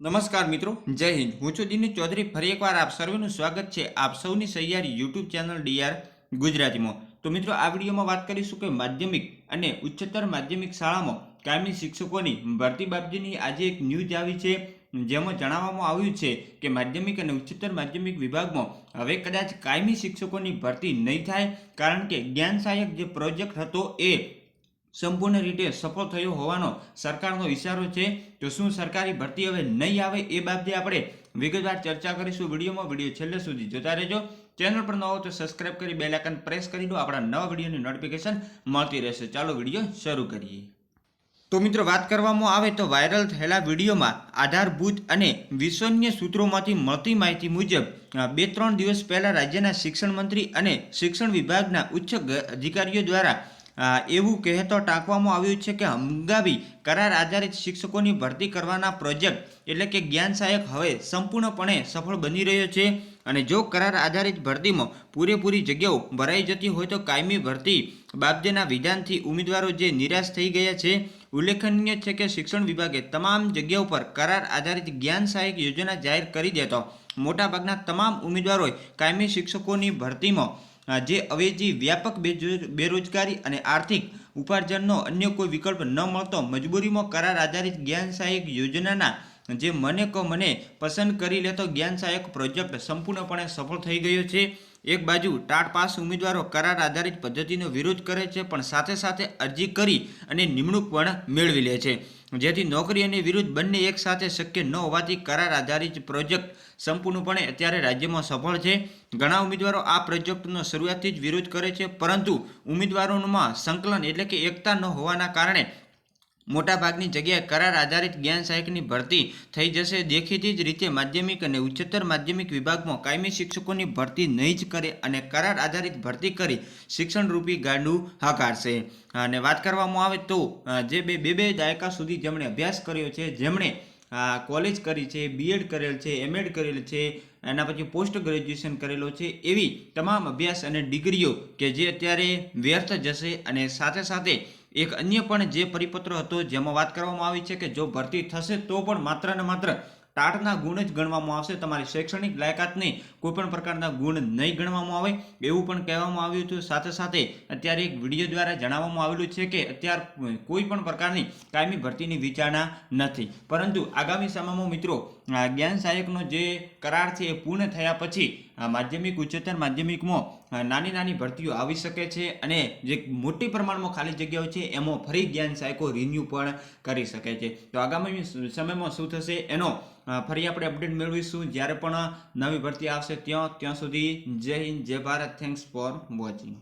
નમસ્કાર મિત્રો, જય હિન્દ. હું છું દિનેશ ચૌધરી. ફરી એકવાર આપ સર્વેનું સ્વાગત છે આપ સૌની સહિયારી યુટ્યુબ ચેનલ ડીઆર ગુજરાતીમાં. તો મિત્રો, આ વિડીયોમાં વાત કરીશું કે માધ્યમિક અને ઉચ્ચતર માધ્યમિક શાળામાં કાયમી શિક્ષકોની ભરતી બાબતની આજે એક ન્યૂઝ આવી છે. જેમાં જણાવવામાં આવ્યું છે કે માધ્યમિક અને ઉચ્ચતર માધ્યમિક વિભાગમાં હવે કદાચ કાયમી શિક્ષકોની ભરતી નહીં થાય, કારણ કે જ્ઞાન સહાયક જે પ્રોજેક્ટ હતો એ સંપૂર્ણ રીતે સફળ થયો હોવાનો સરકારનો ઇશારો છે. તો શું સરકારી ભરતી હવે નહીં આવે એ બાબતે આપણે વિગતવાર ચર્ચા કરીશું. વિડીયોમાં વીડિયો છેલ્લે સુધી જોતા રહેજો. ચેનલ પર ન હો તો સબસ્ક્રાઇબ કરી બેલ આઇકન પ્રેસ કરી દો. આપણા નવા વિડીયોની નોટિફિકેશન મળતી રહેશે. ચાલો વીડિયો શરૂ કરીએ. તો મિત્રો, વાત કરવામાં આવે તો વાયરલ થયેલા વિડીયોમાં આધારભૂત અને વિશ્વનીય સૂત્રોમાંથી મળતી માહિતી મુજબ બે ત્રણ દિવસ પહેલાં રાજ્યના શિક્ષણ મંત્રી અને શિક્ષણ વિભાગના ઉચ્ચ અધિકારીઓ દ્વારા એવું કહેતો ટાંકવામાં આવ્યું છે કે હંગામી કરાર આધારિત શિક્ષકોની ભરતી કરવાના પ્રોજેક્ટ એટલે કે જ્ઞાન સહાયક હવે સંપૂર્ણપણે સફળ બની રહ્યો છે. અને જો કરાર આધારિત ભરતીમાં પૂરેપૂરી જગ્યાઓ ભરાઈ જતી હોય તો કાયમી ભરતી બાબતેના વિધાનથી ઉમેદવારો જે નિરાશ થઈ ગયા છે. ઉલ્લેખનીય છે કે શિક્ષણ વિભાગે તમામ જગ્યાઓ પર કરાર આધારિત જ્ઞાન સહાયક યોજના જાહેર કરી દેતો. મોટાભાગના તમામ ઉમેદવારોએ કાયમી શિક્ષકોની ભરતીમાં જે અવેજી વ્યાપક બેરોજગારી અને આર્થિક ઉપાર્જનનો અન્ય કોઈ વિકલ્પ ન મળતો, મજબૂરીમાં કરાર આધારિત જ્ઞાન સહાયક યોજનાના જે મને કહો મને પસંદ કરી લેતો જ્ઞાન સહાયક પ્રોજેક્ટ સંપૂર્ણપણે સફળ થઈ ગયો છે. એક બાજુ ટાટ પાસ ઉમેદવારો કરાર આધારિત પદ્ધતિનો વિરોધ કરે છે, પણ સાથે સાથે અરજી કરી અને નિમણૂક પણ મેળવી લે છે. જેથી નોકરી અને વિરુદ્ધ બંને એક સાથે શક્ય ન હોવાથી કરાર આધારિત પ્રોજેક્ટ સંપૂર્ણપણે અત્યારે રાજ્યમાં સફળ છે. ઘણા ઉમેદવારો આ પ્રોજેક્ટનો શરૂઆતથી જ વિરોધ કરે છે, પરંતુ ઉમેદવારોમાં સંકલન એટલે કે એકતા ન હોવાના કારણે મોટાભાગની જગ્યાએ કરાર આધારિત જ્ઞાન સહાયકની ભરતી થઈ જશે. દેખીતી જ રીતે માધ્યમિક અને ઉચ્ચતર માધ્યમિક વિભાગમાં કાયમી શિક્ષકોની ભરતી નહીં જ કરે અને કરાર આધારિત ભરતી કરી શિક્ષણરૂપી ગાંડું હકારશે. અને વાત કરવામાં આવે તો જે બે બે બે દાયકા સુધી જેમણે અભ્યાસ કર્યો છે, જેમણે કોલેજ કરી છે બીએડ કરેલ છે એમએડ કરેલ છે, એના પછી પોસ્ટ ગ્રેજ્યુએશન કરેલો છે, એવી તમામ અભ્યાસ અને ડિગ્રીઓ કે જે અત્યારે વ્યર્થ જશે અને સાથે સાથે એક અન્ય પણ જે પરિપત્ર હતો, જેમાં વાત કરવામાં આવી છે કે જો ભરતી થશે તો પણ માત્ર ને માત્ર ટાટના ગુણ જ ગણવામાં આવશે. તમારી શૈક્ષણિક લાયકાતને કોઈ પણ પ્રકારના ગુણ નહીં ગણવામાં આવે એવું પણ કહેવામાં આવ્યું હતું. સાથે સાથે અત્યારે એક વીડિયો દ્વારા જણાવવામાં આવેલું છે કે અત્યાર કોઈ પણ પ્રકારની કાયમી ભરતીની વિચારણા નથી. પરંતુ આગામી સમયમાં મિત્રો જ્ઞાન સહાયકનો જે કરાર છે એ પૂર્ણ થયા પછી માધ્યમિક, ઉચ્ચતર માધ્યમિકમાં નાની નાની ભરતીઓ આવી શકે છે અને જે મોટી પ્રમાણમાં ખાલી જગ્યાઓ છે એમાં ફરી જ્ઞાન સહાયકો રિન્યૂ પણ કરી શકે છે. તો આગામી સમયમાં શું થશે? એનો ફરી આપણે અપડેટ મેળવીશું. જ્યારે પણ નવી ભરતી આવશે ત્યાં ત્યાં સુધી જય હિન્દ, જય ભારત. Thanks for watching